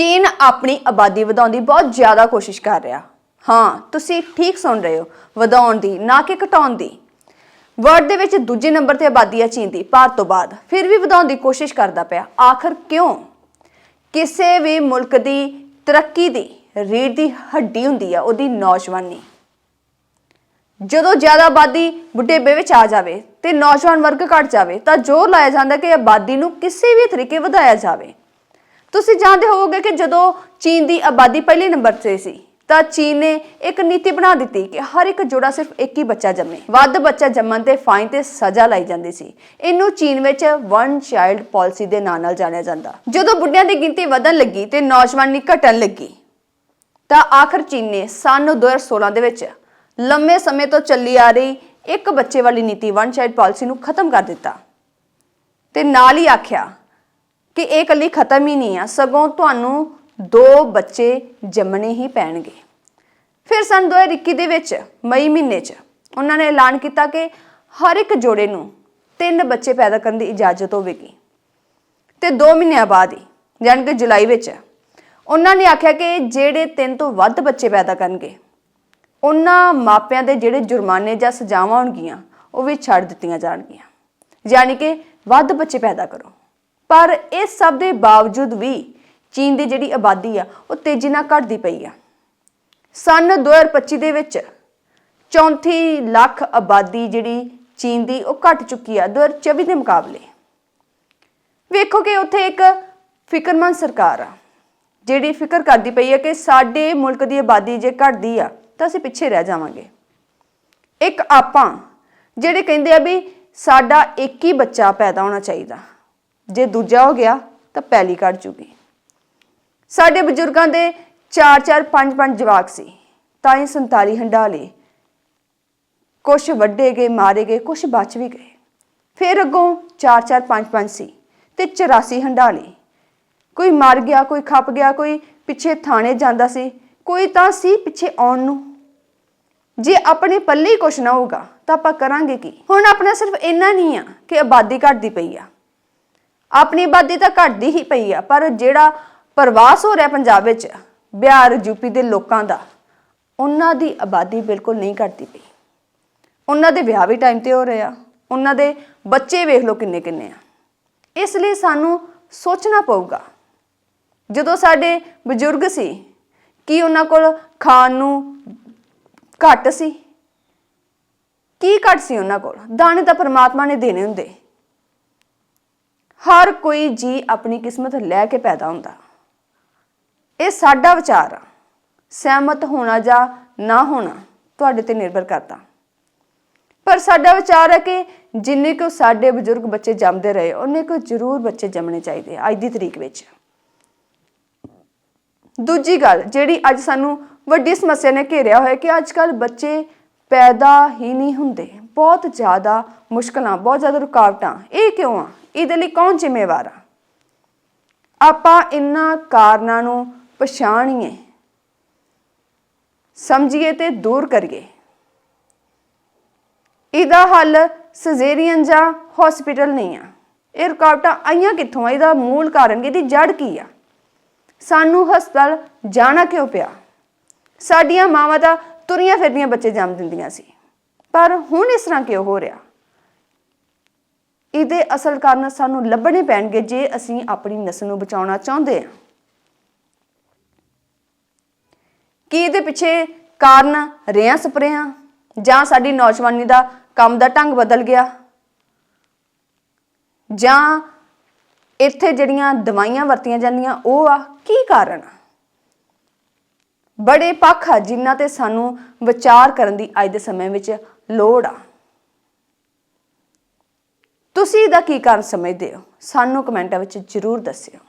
ਚੀਨ ਆਪਣੀ ਆਬਾਦੀ ਵਧਾਉਣ ਦੀ ਬਹੁਤ ਜ਼ਿਆਦਾ ਕੋਸ਼ਿਸ਼ ਕਰ ਰਿਹਾ। ਹਾਂ, ਤੁਸੀਂ ਠੀਕ ਸੁਣ ਰਹੇ ਹੋ, ਵਧਾਉਣ ਦੀ, ਨਾ ਕਿ ਘਟਾਉਣ ਦੀ। ਵਰਲਡ ਦੇ ਵਿੱਚ ਦੂਜੇ ਨੰਬਰ ਤੇ ਆਬਾਦੀ ਹੈ ਚੀਨ ਦੀ, ਭਾਰਤ ਤੋਂ ਬਾਅਦ। ਫਿਰ ਵੀ ਵਧਾਉਣ ਦੀ ਕੋਸ਼ਿਸ਼ ਕਰਦਾ ਪਿਆ। ਆਖਰ ਕਿਉਂ? ਕਿਸੇ ਵੀ ਮੁਲਕ ਦੀ ਤਰੱਕੀ ਦੀ ਰੀੜ ਦੀ ਹੱਡੀ ਹੁੰਦੀ ਆ, ਉਹਦੀ ਨੌਜਵਾਨੀ। ਜਦੋਂ ਜ਼ਿਆਦਾ ਆਬਾਦੀ ਬੁਢੇਪੇ ਵਿੱਚ ਆ ਜਾਵੇ ਤੇ ਨੌਜਵਾਨ ਵਰਗ ਘਟ ਜਾਵੇ, ਤਾਂ ਜ਼ੋਰ ਲਾਇਆ ਜਾਂਦਾ ਕਿ ਆਬਾਦੀ ਨੂੰ ਕਿਸੇ ਵੀ ਤਰੀਕੇ ਵਧਾਇਆ ਜਾਵੇ। ਤੁਸੀਂ ਜਾਣਦੇ ਹੋਵੋਗੇ ਕਿ ਜਦੋਂ ਚੀਨ ਦੀ ਆਬਾਦੀ ਪਹਿਲੇ ਨੰਬਰ ਤੇ ਸੀ, ਤਾਂ ਚੀਨ ਨੇ ਇੱਕ ਨੀਤੀ ਬਣਾ ਦਿੱਤੀ ਕਿ ਹਰ ਇੱਕ ਜੋੜਾ ਸਿਰਫ ਇੱਕ ਹੀ ਬੱਚਾ ਜੰਮੇ। ਵੱਧ ਬੱਚਾ ਜੰਮਣ ਤੇ ਫਾਈਨ ਤੇ ਸਜ਼ਾ ਲਾਈ ਜਾਂਦੀ ਸੀ। ਇਹਨੂੰ ਚੀਨ ਵਿੱਚ ਵਨ ਚਾਈਲਡ ਪਾਲਿਸੀ ਦੇ ਨਾਂ ਨਾਲ ਜਾਣਿਆ ਜਾਂਦਾ। ਜਦੋਂ ਬੁੱਢਿਆਂ ਦੀ ਗਿਣਤੀ ਵਧਣ ਲੱਗੀ ਤੇ ਨੌਜਵਾਨੀ ਘਟਣ ਲੱਗੀ, ਤਾਂ ਆਖਰ ਚੀਨ ਨੇ ਸਨ 2016 ਦੇ ਵਿੱਚ ਲੰਮੇ ਸਮੇਂ ਤੋਂ ਚੱਲੀ ਆ ਰਹੀ ਇੱਕ ਬੱਚੇ ਵਾਲੀ ਨੀਤੀ ਵਨ ਚਾਈਲਡ ਪਾਲਿਸੀ ਨੂੰ ਖਤਮ ਕਰ ਦਿੱਤਾ। ਤੇ ਨਾਲ ਹੀ ਆਖਿਆ ਕਿ ਇਹ ਇਕੱਲੀ ਖਤਮ ਹੀ ਨਹੀਂ ਆ, ਸਗੋਂ ਤੁਹਾਨੂੰ ਦੋ ਬੱਚੇ ਜੰਮਣੇ ਹੀ ਪੈਣਗੇ। ਫਿਰ ਸਨ 2021 ਦੇ ਵਿੱਚ ਮਈ ਮਹੀਨੇ 'ਚ ਉਹਨਾਂ ਨੇ ਐਲਾਨ ਕੀਤਾ ਕਿ ਹਰ ਇੱਕ ਜੋੜੇ ਨੂੰ ਤਿੰਨ ਬੱਚੇ ਪੈਦਾ ਕਰਨ ਦੀ ਇਜਾਜ਼ਤ ਹੋਵੇਗੀ। ਤੇ 2 ਮਹੀਨਿਆਂ ਬਾਅਦ ਹੀ ਯਾਨੀ ਕਿ ਜੁਲਾਈ ਵਿੱਚ, ਉਹਨਾਂ ਨੇ ਆਖਿਆ ਕਿ ਜਿਹੜੇ ਤਿੰਨ ਤੋਂ ਵੱਧ ਬੱਚੇ ਪੈਦਾ ਕਰਨਗੇ, ਉਹਨਾਂ ਮਾਪਿਆਂ ਦੇ ਜਿਹੜੇ ਜੁਰਮਾਨੇ ਜਾਂ ਸਜ਼ਾਵਾਂ ਹੋਣਗੀਆਂ, ਉਹ ਵੀ ਛੱਡ ਦਿੱਤੀਆਂ ਜਾਣਗੀਆਂ। ਯਾਨੀ ਕਿ ਵੱਧ ਬੱਚੇ ਪੈਦਾ ਕਰੋ। ਪਰ ਇਸ ਸਭ ਦੇ ਬਾਵਜੂਦ ਵੀ ਚੀਨ ਦੀ ਜਿਹੜੀ ਆਬਾਦੀ ਆ, ਉਹ ਤੇਜ਼ੀ ਨਾਲ ਘਟਦੀ ਪਈ ਆ। ਸਨ 2025 ਦੇ ਵਿੱਚ 34 ਲੱਖ ਆਬਾਦੀ ਜਿਹੜੀ ਚੀਨ ਦੀ, ਉਹ ਘਟ ਚੁੱਕੀ ਆ 2024 ਦੇ ਮੁਕਾਬਲੇ। ਵੇਖੋ ਕਿ ਉੱਥੇ ਇੱਕ ਫਿਕਰਮੰਦ ਸਰਕਾਰ ਆ, ਜਿਹੜੀ ਫਿਕਰ ਕਰਦੀ ਪਈ ਹੈ ਕਿ ਸਾਡੇ ਮੁਲਕ ਦੀ ਆਬਾਦੀ ਜੇ ਘਟਦੀ ਆ, ਤਾਂ ਅਸੀਂ ਪਿੱਛੇ ਰਹਿ ਜਾਵਾਂਗੇ। ਇੱਕ ਆਪਾਂ, ਜਿਹੜੇ ਕਹਿੰਦੇ ਆ ਵੀ ਸਾਡਾ ਇੱਕ ਹੀ ਬੱਚਾ ਪੈਦਾ ਹੋਣਾ ਚਾਹੀਦਾ। ਜੇ ਦੂਜਾ ਹੋ ਗਿਆ ਤਾਂ ਪਹਿਲੀ ਘਟ ਜੂਗੀ। ਸਾਡੇ ਬਜ਼ੁਰਗਾਂ ਦੇ 4-4 5-5 ਜਵਾਕ ਸੀ, ਤਾਂ ਇਹ 47 ਹੰਡਾਲੇ। ਕੁਝ ਵੱਡੇ ਗਏ, ਮਾਰੇ ਗਏ ਕੁਝ ਬਚ ਵੀ ਗਏ। ਫਿਰ ਅੱਗੋਂ 4-4 5-5 ਸੀ ਤੇ 84 ਹੰਡਾਲੇ। ਕੋਈ ਮਰ ਗਿਆ, ਕੋਈ ਖੱਪ ਗਿਆ, ਕੋਈ ਪਿੱਛੇ ਥਾਣੇ ਜਾਂਦਾ ਸੀ, ਕੋਈ ਤਾਂ ਸੀ ਪਿੱਛੇ ਆਉਣ ਨੂੰ। ਜੇ ਆਪਣੇ ਪੱਲੇ ਹੀ ਕੁਛ ਨਾ ਹੋਊਗਾ ਤਾਂ ਆਪਾਂ ਕਰਾਂਗੇ ਕੀ? ਹੁਣ ਆਪਣਾ ਸਿਰਫ ਇੰਨਾ ਨਹੀਂ ਆ ਕਿ ਆਬਾਦੀ ਘਟਦੀ ਪਈ ਆ। ਆਪਣੀ ਆਬਾਦੀ ਤਾਂ ਘਟਦੀ ਹੀ ਪਈ ਆ, ਪਰ ਜਿਹੜਾ ਪ੍ਰਵਾਸ ਹੋ ਰਿਹਾ ਪੰਜਾਬ ਵਿੱਚ, ਬਿਹਾਰ ਯੂਪੀ ਦੇ ਲੋਕਾਂ ਦਾ, ਉਹਨਾਂ ਦੀ ਆਬਾਦੀ ਬਿਲਕੁਲ ਨਹੀਂ ਘਟਦੀ ਪਈ। ਉਹਨਾਂ ਦੇ ਵਿਆਹ ਵੀ ਟਾਈਮ ਤੇ ਹੋ ਰਹੇ ਆ, ਉਹਨਾਂ ਦੇ ਬੱਚੇ ਵੇਖ ਲਓ ਕਿੰਨੇ ਕਿੰਨੇ ਆ। ਇਸ ਲਈ ਸਾਨੂੰ ਸੋਚਣਾ ਪਊਗਾ, ਜਦੋਂ ਸਾਡੇ ਬਜ਼ੁਰਗ ਸੀ, ਕੀ ਉਹਨਾਂ ਕੋਲ ਖਾਣ ਨੂੰ ਘੱਟ ਸੀ? ਕੀ ਘੱਟ ਸੀ ਉਹਨਾਂ ਕੋਲ? ਦਾਣੇ ਤਾਂ ਪਰਮਾਤਮਾ ਨੇ ਦੇਣੇ ਹੁੰਦੇ। ਹਰ ਕੋਈ ਜੀ ਆਪਣੀ ਕਿਸਮਤ ਲੈ ਕੇ ਪੈਦਾ ਹੁੰਦਾ। ਇਹ ਸਾਡਾ ਵਿਚਾਰ ਆ। ਸਹਿਮਤ ਹੋਣਾ ਜਾਂ ਨਾ ਹੋਣਾ ਤੁਹਾਡੇ ਤੇ ਨਿਰਭਰ ਕਰਦਾ। ਪਰ ਸਾਡਾ ਵਿਚਾਰ ਹੈ ਕਿ ਜਿੰਨੇ ਕੁ ਸਾਡੇ ਬਜ਼ੁਰਗ ਬੱਚੇ ਜੰਮਦੇ ਰਹੇ ਉਹਨੇ ਕੋ ਜ਼ਰੂਰ ਬੱਚੇ ਜੰਮਣੇ ਚਾਹੀਦੇ ਅੱਜ ਦੀ ਤਰੀਕ ਵਿੱਚ। ਦੂਜੀ ਗੱਲ ਜਿਹੜੀ ਅੱਜ ਸਾਨੂੰ ਵੱਡੀ ਸਮੱਸਿਆ ਨੇ ਘੇਰਿਆ ਹੋਇਆ ਕਿ ਅੱਜ ਕੱਲ ਬੱਚੇ ਪੈਦਾ ਹੀ ਨਹੀਂ ਹੁੰਦੇ। ਬਹੁਤ ਜ਼ਿਆਦਾ ਮੁਸ਼ਕਲਾਂ, ਬਹੁਤ ਜ਼ਿਆਦਾ ਰੁਕਾਵਟਾਂ। ਇਹ ਕਿਉਂ ਆ? ਇਹਦੇ ਲਈ ਕੌਣ ਜ਼ਿੰਮੇਵਾਰ ਆ? ਆਪਾਂ ਇਨ੍ਹਾਂ ਕਾਰਨਾਂ ਨੂੰ ਪਛਾਣੀਏ। ਸਮਝੀਏ ਤੇ ਦੂਰ ਕਰੀਏ। ਇਹਦਾ ਹੱਲ ਸਜ਼ੇਰੀਅਨ ਜਾਂ ਹਸਪੀਟਲ ਨਹੀਂ ਆ। ਇਹ ਰੁਕਾਵਟਾਂ ਆਈਆਂ ਕਿੱਥੋਂ ਆ? ਇਹਦਾ ਮੂਲ ਕਾਰਨ, ਇਹਦੀ ਜੜ ਕੀ ਆ? ਸਾਨੂੰ ਹਸਪਤਾਲ ਜਾਣਾ ਕਿਉਂ ਪਿਆ? ਸਾਡੀਆਂ ਮਾਵਾਂ ਤਾਂ ਤੁਰੀਆਂ ਫਿਰਦੀਆਂ ਬੱਚੇ ਜੰਮ ਦਿੰਦੀਆਂ ਸੀ। ਪਰ ਹੁਣ ਇਸ ਤਰ੍ਹਾਂ ਕਿਉਂ ਹੋ ਰਿਹਾ? ਇਹਦੇ ਅਸਲ ਕਾਰਨ ਸਾਨੂੰ ਲੱਭਣੇ ਪੈਣਗੇ ਜੇ ਅਸੀਂ ਆਪਣੀ ਨਸਲ ਨੂੰ ਬਚਾਉਣਾ ਚਾਹੁੰਦੇ ਹਾਂ। ਕੀ ਇਹਦੇ ਪਿੱਛੇ ਕਾਰਨ ਰਿਆਂ ਸਪਰੇਆਂ ਜਾਂ ਸਾਡੀ ਨੌਜਵਾਨੀ ਦਾ ਕੰਮ ਦਾ ਢੰਗ ਬਦਲ ਗਿਆ? ਜਾਂ ਇੱਥੇ ਜਿਹੜੀਆਂ ਦਵਾਈਆਂ ਵਰਤੀਆਂ ਜਾਂਦੀਆਂ, ਉਹ ਆ? ਕੀ ਕਾਰਨ? ਆ ਬੜੇ ਪੱਖ ਆ ਜਿਨ੍ਹਾਂ ਤੇ ਸਾਨੂੰ ਵਿਚਾਰ ਕਰਨ ਦੀ ਅੱਜ ਦੇ ਸਮੇਂ ਵਿੱਚ ਲੋੜ ਆ। ਤੁਸੀਂ ਇਹਦਾ ਕੀ ਕਾਰਨ ਸਮਝਦੇ ਹੋ? ਸਾਨੂੰ ਕਮੈਂਟਾਂ ਵਿੱਚ ਜਰੂਰ ਦੱਸਿਓ।